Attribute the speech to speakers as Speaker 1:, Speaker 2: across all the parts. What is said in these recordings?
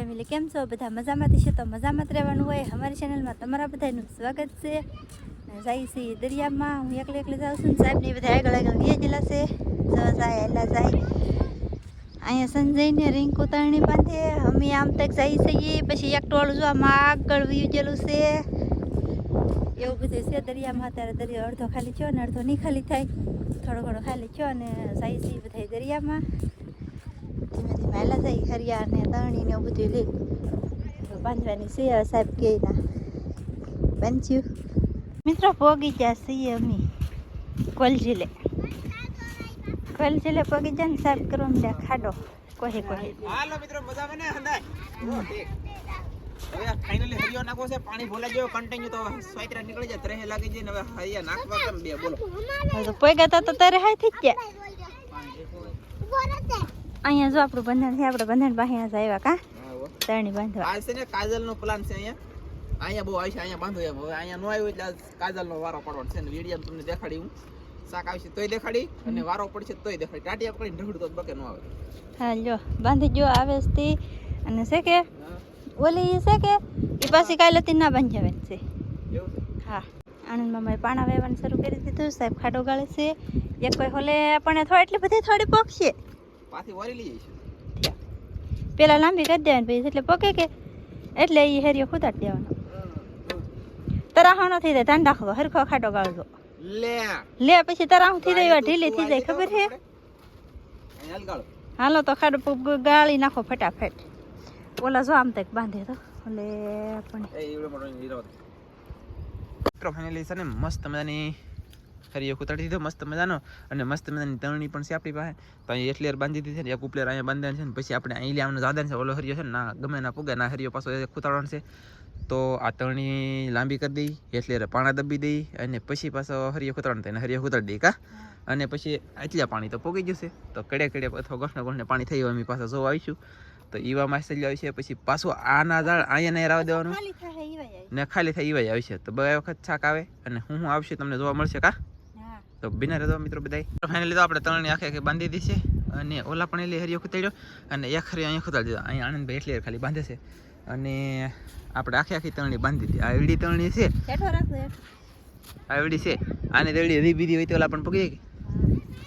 Speaker 1: Family કેમ છો? બધા મજામાંથી છે તો મજામાં જ રહેવાનું હોય. અમારી ચેનલમાં તમારા બધાનું સ્વાગત છે. જાય છે દરિયામાં. હું એકલી એકલી જાઉં છું સાહેબ ને બધા આગળ આગળ વેચેલા છે. જો જાય અહીંયા સંજયને રિંકુ તરણી બાંધે. અમે આમ તક જઈ છીએ પછી એક ટોળું જો આગળ વીજેલું છે. એવું બધું છે દરિયામાં. અત્યારે દરિયો અડધો ખાલી થયો ને અડધો નહીં ખાલી થાય. થોડો ઘણો ખાલી થયો અને જાય છે બધા દરિયામાં. ધીમે થઈ હાલા જાય હરિયા ને તરણી ને એવું બધું લીધું. બાંધવાની છે સાહેબ કે ના. બાંધ્યું. મિત્રો પોગી ગયા સિંહ અમે. કોલજીલે. કોલજીલે પોગી જાય ને સાહેબ કરવા માંડ્યા ખાડો. કોહે કોહે.
Speaker 2: હાલો મિત્રો મજામાં ને હંદાય ઓ, હવે ફાઇનલી હરિયો નાખવો છે પાણી ભોલા જેવો કન્ટિન્યુ તો સ્વાઈતરા નીકળી જાય ત્રહે લાગી જાય હવે હરિયા નાખવા કેમ બે? બોલો.
Speaker 1: તો પોગ્યા તા તો તારે હાઈ થઈ ગયા. અહીંયા જો આપણું બંધન છે આપણે બંધન પાસે આવ્યા કા? ત્રણી બાંધવા.
Speaker 2: આ છે ને કાજલ નો પ્લાન છે અહીંયા. અહીંયા બહુ આવશે અહીંયા બાંધો હવે અહીંયા નો આવ્યો એટલે કાજલ નો વારો પડવાનો છે ને વીડિયો તમને દેખાડી હું. શાક આવશે તોય દેખાડી અને વારો પડશે તોય દેખાડી. ટાટિયા પકડીને ઢગડતો જ બકે નો આવે.
Speaker 1: હા જો બાંધી જો આવે છે અને છે કે ઓલી છે કે એ પાછી કાલે થી ના છે
Speaker 2: એવું છે?
Speaker 1: હા. આણંદ મામાએ પાણા વહેવાનું શરૂ કરી દીધું સાહેબ ખાડો ગાળે છે. એક કોઈ હોલે પણ થોડી એટલી બધી થોડી પકશે
Speaker 2: પાછી વારી લઈ જઈશું
Speaker 1: પેલા લાંબી કરી દેવાની પછી એટલે પકે કે? એટલે એ હેરિયો ખુદાડી દેવાનો. તરાહ ન થઈ જાય ધ્યાન રાખજો હરખો ખાટો ગાળજો.
Speaker 2: લે.
Speaker 1: લે પછી તરાહ થઈ જાય ઢીલી થઈ જાય ખબર છે હાલો તો ખાડો ગાળી નાખો ફટાફટ. ઓલા જો આમ તક બાંધે તો. એટલે પણ.
Speaker 2: મિત્રો ફાઇનલી છે ને મસ્ત મજાની હરિયો ઉતારી દીધો મસ્ત મજાનો. અને મસ્ત મજાની તરણી પણ છે આપણી પાસે. તો અહીં એટલી બાંધી દીધી છે એક ઉપલેર અહીંયા બાંધવાનું છે ને પછી આપણે અહીં લેવાનું જાદન છે ઓલો હરિયો છે ને ના ગમે ના પૂગે ના હરિયો પાછો એક છે. તો આ તરણી લાંબી કરી દઈ એટલેર પાણા દબી દઈ અને પછી પાછો હરિયો કુતાડવાનો થાય. હરિયો કુતાડી દઈ કા? અને પછી આટલા પાણી તો પોગી જશે તો કડે કડે અથવા ગોઠને ગોઠને પાણી થઈ ગયું અમે પાછા જોવા આવીશું. તો ઈવા માસ આવશે પછી પાછું આના ઝાડ અહીંયા નહીં રાવ દેવાનું.
Speaker 1: ખાલી થાય એવા જાય
Speaker 2: ને ઈવાય આવશે. તો બે વખત છાક આવે અને હું હું આવશે તમને જોવા મળશે કા? તો બિના રહેતો મિત્રો બધા ફાઇનલી તો આપણે ત્રણની આખે આખે બાંધી દીધી છે અને ઓલા પણ એટલે હરિયો ખુતાડ્યો અને એક હરિયો અહીંયા ખુતાડી દીધો. અહીંયા આનંદભાઈ એટલી ખાલી બાંધે છે. અને આપણે આખી આખી તરણી બાંધી દીધી. આ એવડી તરણી છે. આ એવડી છે. આને તેવડી હરી બીધી હોય તો ઓલા પણ પકડી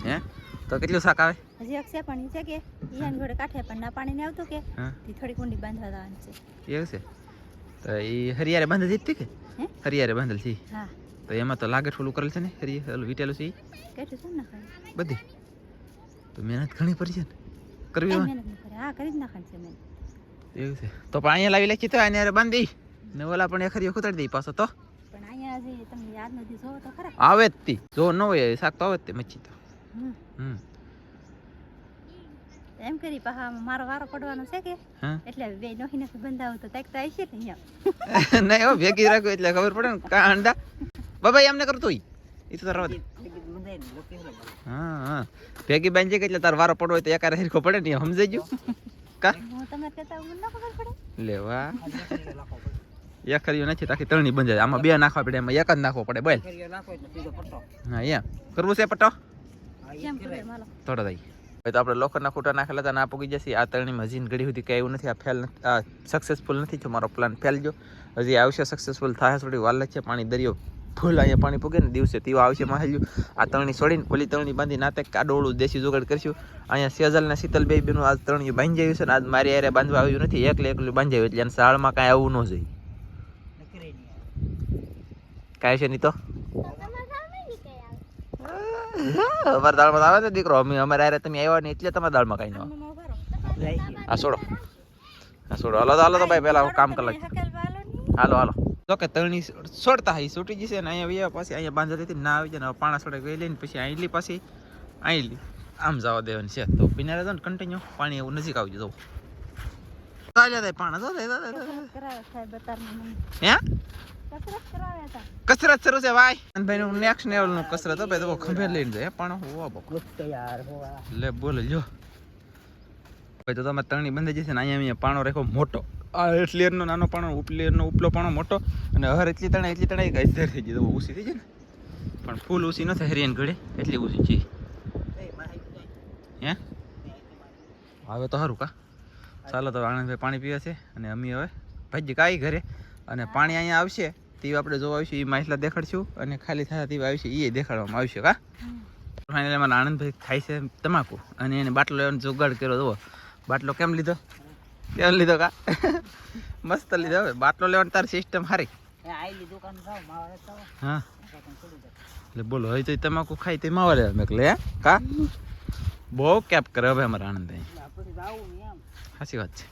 Speaker 1: હા.
Speaker 2: હે? તો કેટલું શાક આવે?
Speaker 1: હજી એક પણ છે કે ઈયાન ઘોડે કાંઠે પણ ના પાણી ને આવતું કે થોડી કુંડી બાંધવા જવાની છે.
Speaker 2: એવું છે? તો એ હરિયારે બાંધે હતી કે હરિયારે બાંધેલ છે તો એમાં તો લાગે થોડું કરેલ છે ને હરિયે ઓલું વીટેલું છે બધી. તો મહેનત ઘણી પડી છે ને. કરવી
Speaker 1: હા કરી જ નાખવાનું છે મહેનત.
Speaker 2: એવું છે. તો પણ અહીંયા લાવી લખી તો અહીંયા બાંધી ને ઓલા પણ એખરી ખુતાડી દઈ પાછો તો. આવે જ તી. જો ન હોય શાક તો આવે જ તે મચ્છી તો.
Speaker 1: હમ. એમ કરી પાછા મારો વારો પડવાનો છે કે? એટલે બે નોખી નોખી બંધાવું તો તાક તો આવી છે ને અહીંયા.
Speaker 2: નહીં હો ભેગી રાખ્યું એટલે ખબર પડે ને. કા અંડા બાબા એમને કરતો હોય. એ તો તારા હા હા. ભેગી બાંધી કે એટલે તાર વારો પડવો હોય તો એકારે હરખો પડે ને સમજાઈ ગયું? કા?
Speaker 1: હું તમારે કહેતા મને ન ખબર પડે.
Speaker 2: લેવા એક હરિયો નથી તાકી ત્રણની બંધાય આમાં બે નાખવા પડે એમાં એક જ નાખવો પડે. બોલ. હા એમ કરવું છે પટ્ટો? થોડો થાય. તો આપણે લોખંડના ખૂટા નાખેલા હતા ના પૂગી જશે. આ ત્રણની મજીન ઘડી સુધી કંઈ એવું નથી. આ ફેલ આ સક્સેસફુલ નથી થયો મારો પ્લાન ફેલ ગયો. હજી આવશે સક્સેસફુલ થાય થોડી વાલ છે પાણી દરિયો ફૂલ અહીંયા પાણી પૂગે ને દિવસે તેવા આવશે માહેલ્યું આ તરણી છોડીને ઓલી તરણી બાંધી નાતે કાડોળું દેશી જોગાડ કરશું. અહીંયા સેજલ ને શીતલ બે બેનું આજ તરણીયું બાંધી આવ્યું છે ને આજ મારી યારે બાંધવા આવ્યું નથી. એકલે એકલું બાંધી આવ્યું એટલે શાળમાં કાંઈ આવવું ન જોઈએ. કાંઈ છે નહીં તો? અમારા દાળમાં આવે ને દીકરો. અમે અમારે યારે તમે આવ્યા ને એટલે તમારા દાળમાં કાંઈ ન આ છોડો આ છોડો હાલો હાલો તો ભાઈ પહેલાં કામ કરી. હાલો હાલો. તો કે તરણી છોડતા હઈ છૂટી જશે ને અહીંયા વ્યા પાછી અહીંયા બાંધતી હતી ના આવી જાય ને પાણા છોડે ગઈ લઈને પછી અહીંલી પાછી. અહીંલી આમ જવા દેવાની છે. તો પીના રહેતો ને કન્ટિન્યુ પાણી એવું નજીક આવી જવું ચાલ્યા થાય પાણા જો. હે?
Speaker 1: કસરત
Speaker 2: શરૂ છે ભાઈ. અને ભાઈ નું નેક્સ્ટ લેવલનું કસરત હો ભાઈ તો ખંભે લઈને જાય પાણો હોવા બાપા લે બોલ જો ભાઈ તો તમે તરણી બંધ જશે ને અહીંયા અહીંયા પાણો રાખ્યો મોટો. આ એટલીયરનો નાનો પાણો ઉપલેરનો ઉપલો પાણો મોટો અને હર એટલી તણા એટલી તણા એક હજાર થઈ ગઈ તો ઊંસી થઈ જાય ને. પણ ફૂલ ઊંસી ન થાય હરિયાન ઘડે એટલી ઊંસી છે. હે? હવે તો સારું કા. ચાલો તો આનંદભાઈ પાણી પીવે છે અને અમે હવે ભાઈ કાંઈ ઘરે અને પાણી અહીંયા આવશે. તે આપણે જોવા આવીશું એ માછલા દેખાડશું અને ખાલી થતા તે આવશે એ દેખાડવામાં આવશે કા? ફાઇનલી અમારા આનંદભાઈ ખાય છે તમાકુ અને એને બાટલો લેવાનો જોગાડ કર્યો જુઓ. બાટલો કેમ લીધો? કેમ લીધો કા? મસ્ત લીધો હવે. બાટલો લેવાની તારી સિસ્ટમ સારી હા. એટલે બોલો હવે તો તમાકુ ખાય તે માવા લેવા મેં લે કા? બહુ કેપ કરે હવે અમારા આનંદભાઈ. સાચી વાત છે.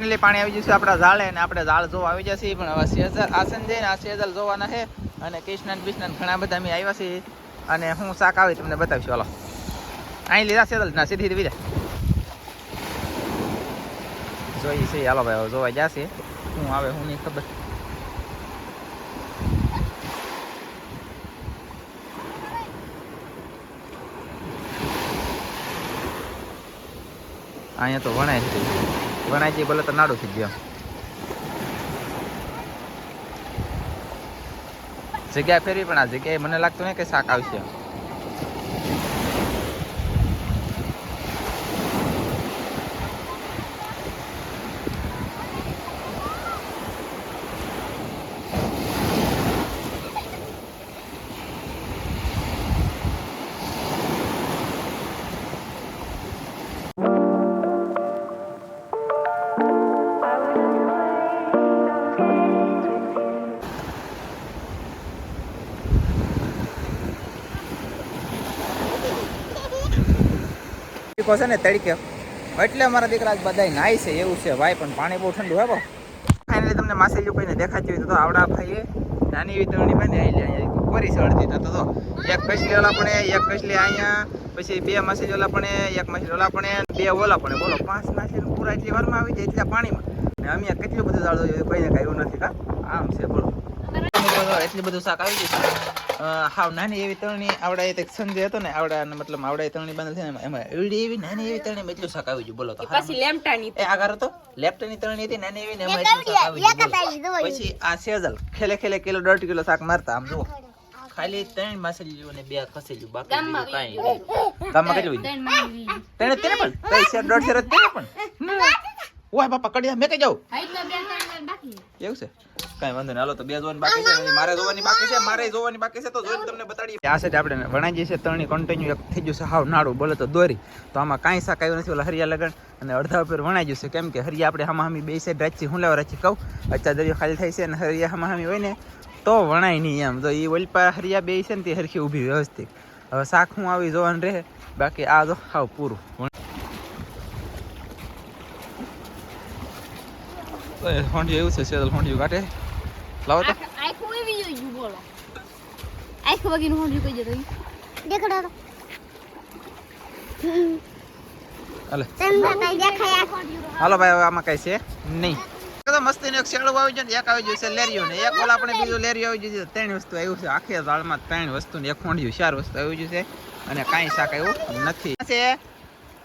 Speaker 2: એટલે પાણી આવી જશે આપણા ઝાડે અને આપણે ઝાડ જોવા આવી જશે. પણ હવે સેજલ આસન જઈને આ સેજલ જોવાના છે. અને કૃષ્ણ બિષ્ણ ઘણા બધા અમે આવ્યા છીએ. અને હું શાક આવી તમને બતાવીશું. ચાલો અહીં લીધા સેજલ ના, સીધી સીધી બીજા જોઈ છે. હાલો ભાઈ જોવા જશે. શું આવે, હું નહીં ખબર. અહીંયા તો વણાય છે. વણાય છે, ભલે તો નાડું થઈ ગયો. જગ્યા ફેરવી પણ આ જગ્યાએ મને લાગતું નહીં કે શાક આવશે. દીકરો છે ને તડકે. એટલે અમારા દીકરા બધા નાય છે એવું છે ભાઈ પણ પાણી બહુ ઠંડુ હે બહુ ફાઇનલી તમને માસેલી કોઈને દેખાતી હોય તો આવડા ભાઈએ નાની એવી તરણી આવી અહીંયા કોરી સળતી તો તો એક કસલી ઓલા પણ એક કસલી અહીંયા પછી બે માસી ઓલા પણ એક માસી ઓલા પણ બે ઓલા પણ બોલો પાંચ માસી પૂરા એટલી વારમાં આવી જાય એટલા પાણીમાં. ને અમે કેટલું બધું જાળો કોઈને કાંઈ એવું નથી કા? આમ છે બોલો. એટલું બધું શાક આવી જશે હાવ નાની એવી તળણી આવડા એ સંજય હતો ને આવડા મતલબ આવડા તળણી તરણી બાંધેલ છે ને એમાં એવડી એવી નાની એવી તળણી એટલું શાક આવી ગયું બોલો તો
Speaker 3: પછી લેમટાની
Speaker 2: એ આગળ હતો? લેફ્ટની તરણી હતી નાની એવી ને એમાં એટલું ગયું પછી આ સેજલ ખેલે ખેલે કિલો દોઢ કિલો શાક મારતા આમ જુઓ. ખાલી ત્રણ માસેલી ને બે ખસેલી બાકી બીજું કાંઈ નહીં. ગામમાં કેટલું બીજું તેને તેને પણ? કઈ શેર દોઢ શેર તેને પણ? ઓય બાપા કડિયા મેં કઈ જાઉં? એવું છે? કાંઈ વાંધો નહીં. હાલો તો બે જોવાની બાકી છે. મારે જોવાની બાકી છે મારે જોવાની બાકી છે તો જોઈને તમને બતાડીએ. આ સાઈડ આપણે વણાજી છે ત્રણેય કન્ટિન્યુ એક થઈ ગયું છે. હાવ નાડું બોલે તો દોરી. તો આમાં કાંઈ શાક આવ્યું નથી ઓલા હરિયા લગન. અને અડધા ઉપર વણાઈ ગયું છે. કેમ કે હરિયા આપણે હામા હામી બે સાઈડ રાખી હું લેવા રાખી કહું? અચ્છા દરિયો ખાલી થાય છે અને હરિયા હામાં હામી હોય ને તો વણાય નહીં એમ. તો એ ઓલપા હરિયા બે છે ને તે હરખી ઊભી વ્યવસ્થિત. હવે શાક હું આવી જોવાનું રહે. બાકી આ જો હાવ પૂરું. હોંડિયું એવું છે સેદલ હોંડિયું કાઢે. લાવો તો.
Speaker 3: આખું એવી જોઈ બોલો. આખું વગીનું હોંડિયું કઈ જતો
Speaker 1: દેખાડો
Speaker 2: હાલે.
Speaker 1: તમને કઈ દેખાય
Speaker 2: હાલો ભાઈ હવે આમાં કઈ છે નહીં. તો મસ્તી એક શેડો આવી જાય ને એક આવી છે લેરિયો ને. એક ઓલા આપણે બીજું લેરિયો આવી જશે ત્રણ વસ્તુ આવ્યું છે. આખી ઝાડમાં ત્રણ વસ્તુ ને એક હોંડિયું ચાર વસ્તુ આવી જશે અને કાંઈ શાક આવ્યું નથી. છે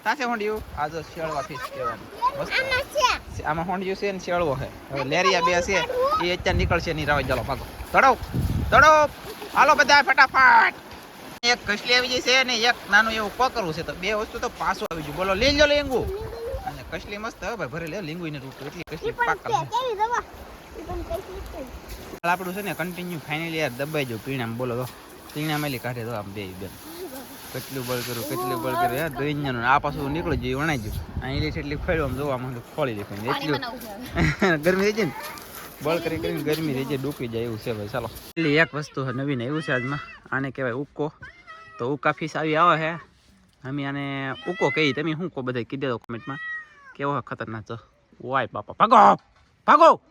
Speaker 2: સાચે હોંડિયું. આ જો શેળવા ફીસ કહેવાનું. મસ્ત. આમાં હોંડિયું છે ને શેળવો છે. હવે લેરિયા બે છે. એ અત્યારે નીકળશે નહીં. રાવા ચાલો ભાગો. દડો દડો. હાલો બધા ફટાફટ. એક કસલી આવી જશે અને એક નાનું એવું કોકરું છે. તો બે વસ્તુ તો પાછું આવી ગયું. બોલો લઈ લો લીંગુ અને કસલી મસ્ત હવે ભાઈ ભરે લે લીંગુ ને રૂટ. એટલી કસલી પાકલ આપણું છે ને કન્ટિન્યુ ફાઇનલી યાર દબાઈ જો પીણામ બોલો તો. પીણા મેલી કાઢે તો આમ બે બેન. કેટલું બળ કરું કેટલું બળ કર્યું. યાર દોઈኛનું આ પાછું નીકળી ગયું વણાઈ ગયું. અહીં લે એટલી ફેરવા આમ જોવા માંગે ખોળી દેખાય એટલું. ગરમી થઈ જાય ને? બળ કરી કરીને ગરમી થઈ જાય ડૂકી જાય એવું છે ભાઈ. ચાલો. એટલી એક વસ્તુ છે નવીન એવું છે આજમાં. આને કહેવાય ઉક્કો તો ઉકા ફીસ આવી આવે હે. અમે આને ઉકો કહી તમે શું કહો બધા? કીધે દો કોમેન્ટમાં કેવો ખતરનાક છો વાય બાપા. ભાગો! ભાગો!